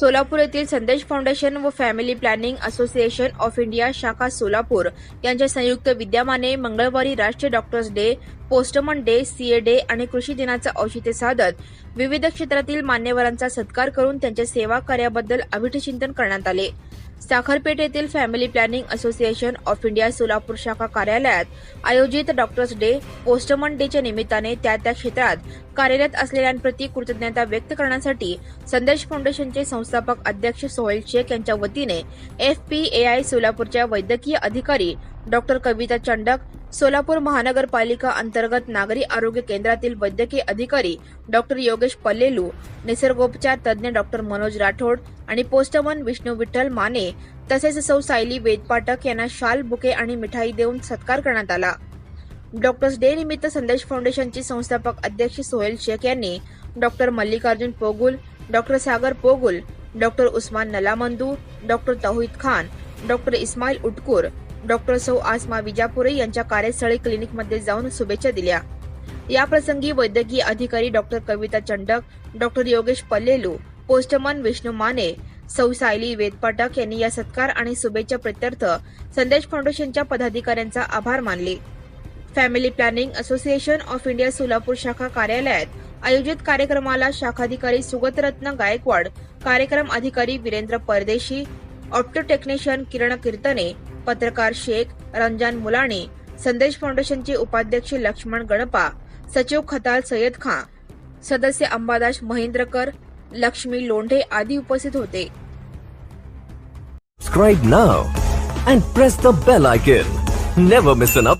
सोलापूर येथील संदेश फाउंडेशन व family planning association of India शाखा सोलापूर यांच्या संयुक्त विद्यमाने मंगळवारी राष्ट्रीय doctors day postman day CA day आणि कृषी दिनाचं औचित्य साधत विविध क्षेत्रातील मान्यवरांचा सत्कार करून त्यांच्या सेवा कार्याबद्दल अभिष्टचिंतन करण्यात आले. साखरपेठ येथील family planning association of India Solapur शाखा कार्यालयात आयोजित डॉक्टर्स डे पोस्टमन डेच्या निमित्ताने त्या त्या क्षेत्रात कार्यरत असलेल्यांप्रती कृतज्ञता व्यक्त करण्यासाठी संदेश फाउंडेशनचे संस्थापक अध्यक्ष सोहेल शेख यांच्या वतीने एफ पी ए आय सोलापूरच्या वैद्यकीय अधिकारी डॉक्टर कविता चंडक सोलापूर महानगरपालिका अंतर्गत नागरी आरोग्य केंद्रातील वैद्यकीय अधिकारी डॉक्टर योगेश पल्लेलू निसर्गोपचार तज्ज्ञ डॉक्टर मनोज राठोड आणि पोस्टमन विष्णू विठ्ठल माने तसेच सौ सायली वेदपाठक यांना शाल बुके आणि मिठाई देऊन सत्कार करण्यात आला. डॉक्टर्स डे निमित्त संदेश फाउंडेशनचे संस्थापक अध्यक्ष सोहेल शेख यांनी doctor Mallikarjun Pogul doctor Sagar Pogul doctor Usman Nalamandu doctor Tauhid Khan doctor Ismail Utkur doctor सौ आसमा विजापुरे यांच्या कार्यस्थळी क्लिनिकमध्ये जाऊन शुभेच्छा दिल्या. या प्रसंगी वैद्यकीय अधिकारी doctor Kavita Chandak doctor Yogesh Pallelu postman Vishnu Mane सौ सायली वेदपाठक यांनी या सत्कार आणि शुभेच्छा प्रत्यर्थ संदेश फाउंडेशनच्या पदाधिकाऱ्यांचा आभार मानले. Family planning association of India Solapur शाखा कार्यालयात आयोजित कार्यक्रमाला शाखाधिकारी सुगतरत्न गायकवाड कार्यक्रम अधिकारी वीरेंद्र परदेशी ऑप्टो टेक्निशियन किरण कीर्तने पत्रकार शेख रंजान मुलाने संदेश फाउंडेशनचे उपाध्यक्ष लक्ष्मण गणपा सचिव खताल सय्यद खां सदस्य अंबादास महेंद्रकर लक्ष्मी लोंढे आदी उपस्थित होते Subscribe now and press the bell icon. Never miss an.